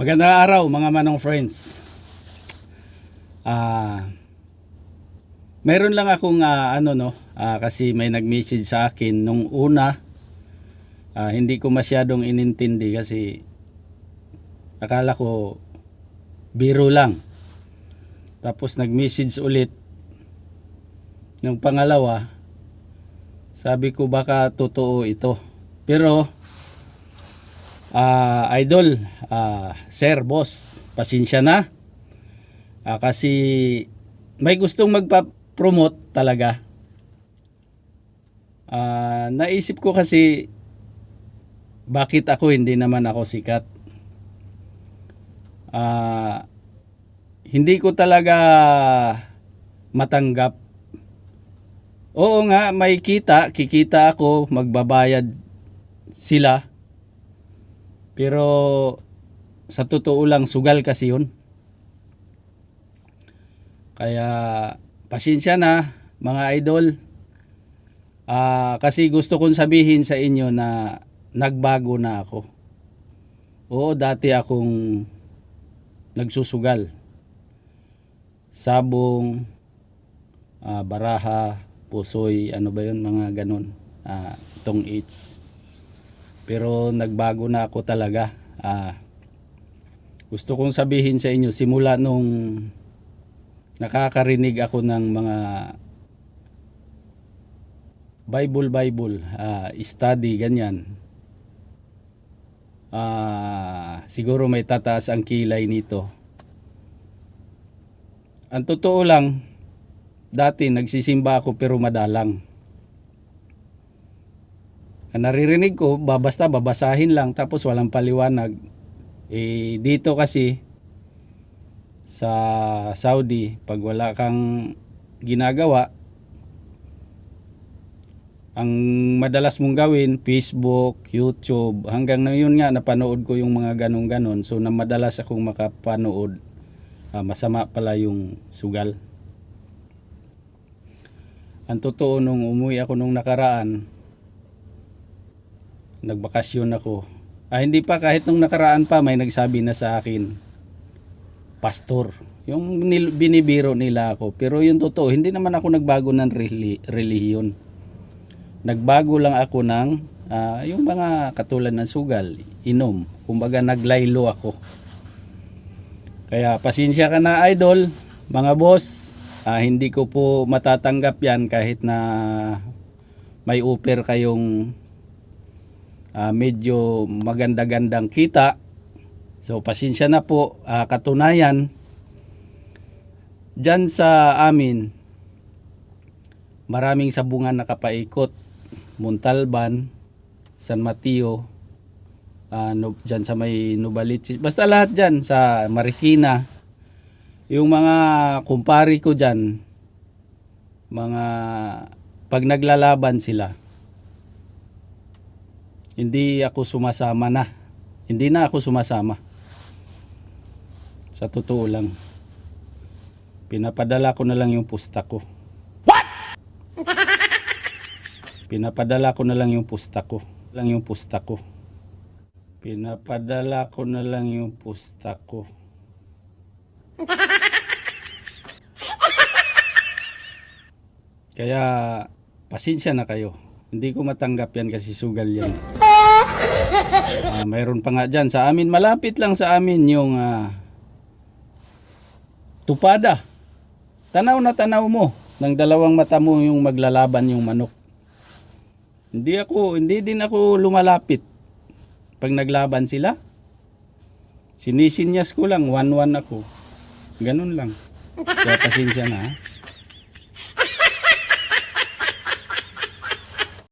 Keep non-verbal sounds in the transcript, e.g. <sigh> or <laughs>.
Magandang araw mga manong friends. Ah Meron lang akong ah, ano no, ah, kasi may nag-message sa akin nung una ah, hindi ko masyadong inintindi kasi akala ko biro lang. Tapos nag-message ulit nung pangalawa sabi ko baka totoo ito. Pero Ah, idol, ah, sir, boss, pasensya na. Ah, kasi may gustong magpa-promote talaga. Ah, naisip ko kasi bakit ako hindi naman ako sikat. Ah, hindi ko talaga matanggap. Oo nga, may kita, kikita ako, magbabayad sila. Pero sa totoo lang, sugal kasi yun. Kaya pasensya na mga idol. Ah, kasi gusto kong sabihin sa inyo na nagbago na ako. Oo, dati akong nagsusugal. Sabong, ah, baraha, pusoy, ano ba yun, mga ganun. Ah, tong eats. Pero nagbago na ako talaga. Ah, gusto kong sabihin sa inyo simula nung nakakarinig ako ng mga Bible Bible ah, study ganyan. Ah, siguro may tataas ang kilay nito. Ang totoo lang, dati nagsisimba ako pero madalang. Naririnig ko, babasta babasahin lang tapos walang paliwanag. Eh, dito kasi sa Saudi, pag wala kang ginagawa, ang madalas mong gawin, Facebook, YouTube, hanggang na yun nga, napanood ko yung mga ganong-ganon. So, na madalas akong makapanood, ah, masama pala yung sugal. Ang totoo, nung umuwi ako nung nakaraan, nagbakasyon ako. Ah, hindi pa, kahit nung nakaraan pa, may nagsabi na sa akin, pastor. Yung nil- binibiro nila ako. Pero yung totoo, hindi naman ako nagbago ng reli- relihiyon. Nagbago lang ako ng ah, yung mga katulad ng sugal, inom. Kumbaga naglaylo ako. Kaya pasensya ka na idol, mga boss. Ah, hindi ko po matatanggap yan kahit na may offer kayong ah, medyo maganda-gandang kita. So pasensya na po, Ah, katunayan, dyan sa amin, maraming sabungan nakapaikot. Montalban, San Mateo, ah, no, dyan sa may Nubaliches, basta lahat dyan sa Marikina. Yung mga kumpari ko dyan, mga pag naglalaban sila, hindi ako sumasama na. Hindi na ako sumasama. Sa totoo lang. Pinapadala ko na lang yung pusta ko. What? <laughs> Pinapadala ko na lang yung pusta ko. Lang yung pusta ko. Pinapadala ko na lang yung pusta ko. <laughs> Kaya pasensya na kayo. Hindi ko matanggap yan kasi sugal yan. Ah, mayroon pa nga dyan. Sa amin, malapit lang sa amin yung ah, tupada. Tanaw na tanaw mo. Ng dalawang mata mo yung maglalaban yung manok. Hindi ako, hindi din ako lumalapit. Pag naglaban sila, sinisinyas ko lang, one-one ako. Ganun lang. Kaya pasensya na. ha.